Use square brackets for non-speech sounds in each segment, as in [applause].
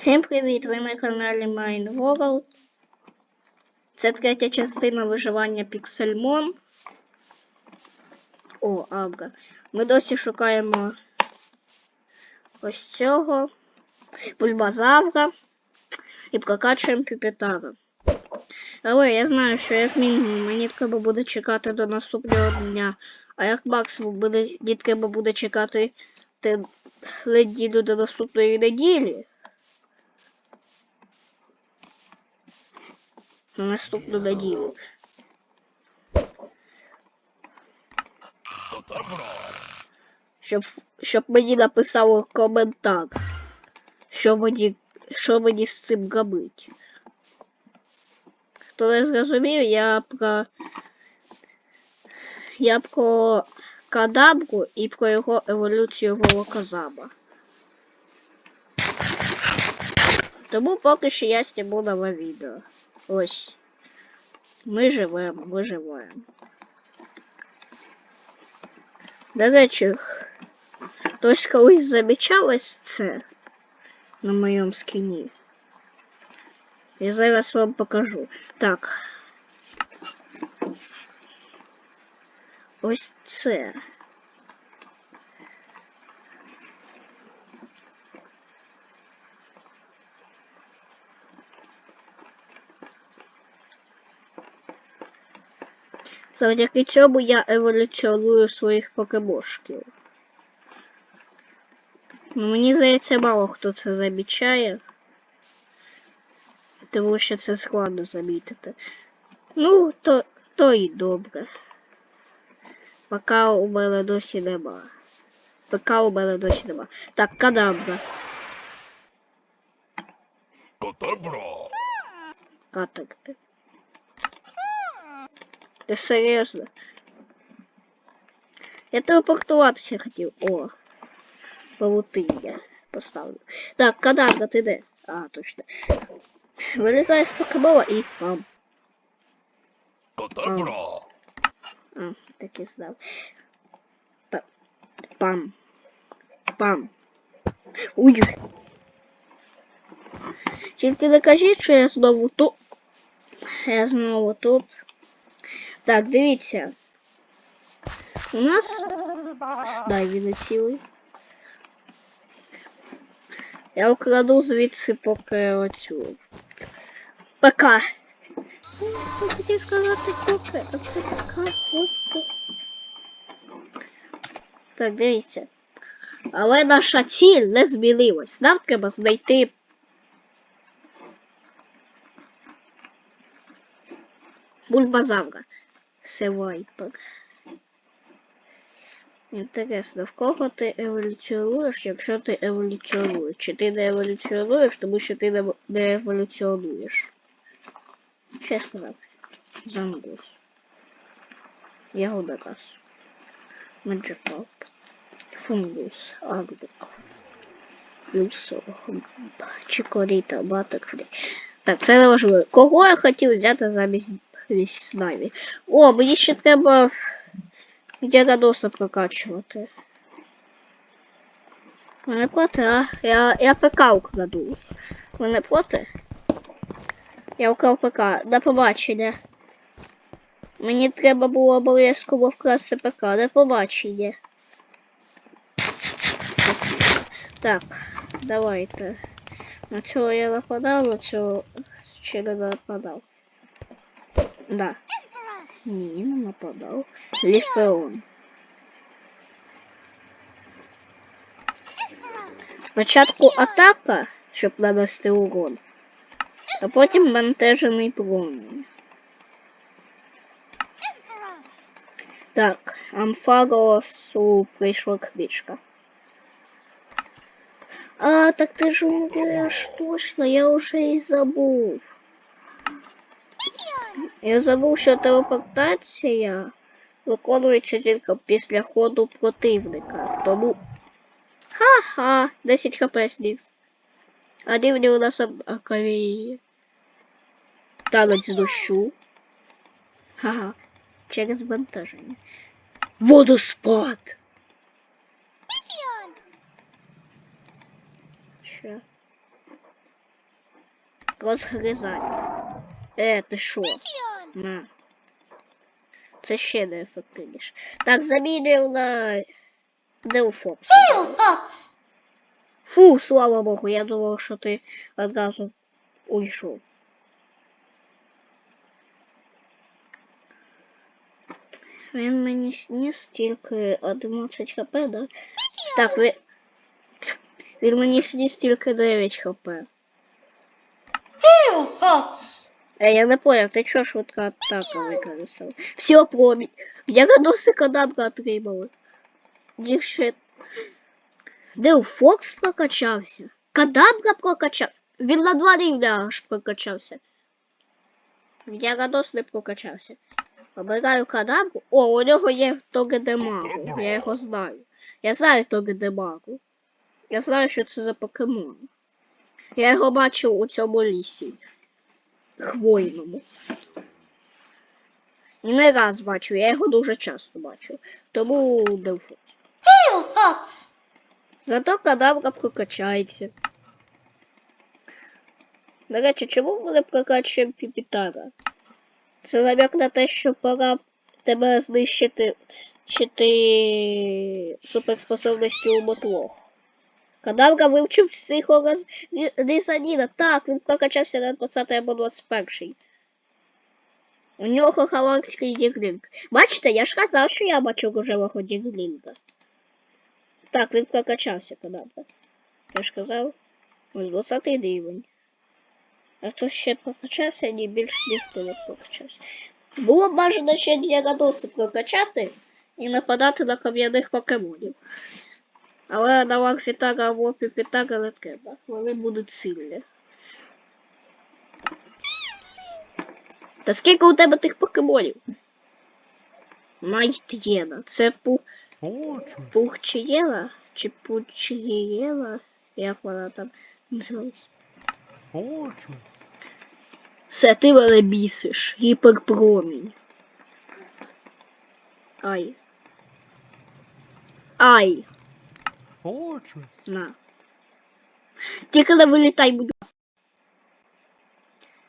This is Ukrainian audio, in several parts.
Всім привіт! Ви на каналі Mine World. Це третя частина виживання Pixelmon. О, Абра. Ми досі шукаємо ось цього бульбазавра і прокачуємо піпетара. Але я знаю, що як мінімум мені треба буде чекати до наступного дня. А як максимум мені треба буде чекати неділю до наступної неділі. На наступну неділю. Щоб, щоб мені написали коментар, що мені, що мені з цим робити. Хто не зрозумів, я про я про кадабру і про його еволюцію волокозаба. Тому поки що я зніму нове відео. Ось. Ми живемо, ми живемо. До речі, хтось колись замічалось це на моєму скіні. Я зараз вам покажу. Так. Ось це. Завдяки цьому я еволюціоную своїх покемошків. Мені здається, мало хто це замічає. Тому що це складно замітити. Ну, то, то і добре. Поки у мене досі нема. Поки у мене досі нема. Так, кадабра. Котабра. Катак. Ти серйозно? Я телепортуватися хотів. О. Павутиння поставлю. Так, кадабра, ти де? А, точно. Вилізай з покемола і пам. Котабра. А, так і знав. Па- Пам. Пам. Уй. Тільки не кажіть, що я знову тут. Я знову тут. Так, дивіться. У нас. [laughs] Дай відлетіли. Я украду звідси поки оцю. ПК. Я хотів сказати поки, а це ПК просто. Так, дивіться. Але наша ціль не змінилась. Нам треба знайти. Бульбазавра. Севайпер. Інтересно, в кого ти еволюціонуєш, якщо ти еволюціонуєш? Чи ти не еволюціонуєш, тому що ти не, еволюціонуєш? Я сказав? Зангус. Ягодакас. Маджикоп. Фунгус. Агрик. Люсо. Чикоріта. Баттерфлі. Так, це не важливо. Кого я хотів взяти замість Віснаві? О, мені ще треба Діагноса прокачувати. Ви не проти, а? Я, я ПК украду. Ви не проти? Я украв ПК. До побачення. Мені треба було обов'язково вкрасти ПК. До побачення. Так, давайте. На цього я нападав, на цього ще не нападав. Да. Ні, не нападав. Ліфеон. Спочатку атака, щоб нанести урон, а потім бентежений промінь. Так, Амфагосу прийшла книжка. А, так ти ж умреш, точно, я вже і забув. Я забув, що телепортація виконується тільки після ходу противника. Тому. Ха-ха! 10 хп сніг. А рівні у нас однакові. Танець дощу. Ха-ха. Через вантаження. Водоспад! Що? Розгризай. Е, ти що? На. Це ще не ефективніше. Так, замінив на Деуфокс. Fox. Фу, слава Богу, я думав, що ти одразу уйшов. Він мені сніс тільки 11 хп, да? Так, ви... Він мені сніс тільки 9 хп. Fox. Е, я не поняв, ти чого швидка атака використав? Все, промінь. Я гадоси кадабра отримали. Їх ще... Де у Фокс прокачався? Кадабра прокачав. Він на два рівня аж прокачався. Я гадос не прокачався. Обираю кадабру. О, у нього є Тогедемагу. Я його знаю. Я знаю Тогедемагу. Я знаю, що це за покемон. Я його бачив у цьому лісі. Хвойному. І не раз бачу, я його дуже часто бачу. Тому Делфу. Fox. Зато кадавра прокачається. До речі, чому ми не прокачуємо піпітара? Це намек на те, що пора тебе знищити чи ти суперспособності у мотлох. Кадавра вивчив психораз Лісаніна. Так, він прокачався на 20 або 21. У нього халарський діглінг. Бачите, я ж казав, що я бачу рожевого діглінга. Так, він прокачався кадабра. Я ж казав. Ось 20 рівень. А хто ще прокачався, ні більш ніхто не прокачався. Було б бажано ще діагноси прокачати і нападати на кам'яних покемонів. Але на Лакфітага або Піпітага не треба. Вони будуть сильні. Та скільки у тебе тих покемонів? Майтєна. Це пу... Пухчієла? Чи Пучієла? Як вона там називається? Все, ти мене бісиш. Гіперпромінь. Ай. Ай. Fortress. На. Тільки не вилітай, будь ласка.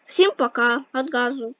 Всім пока. От газу.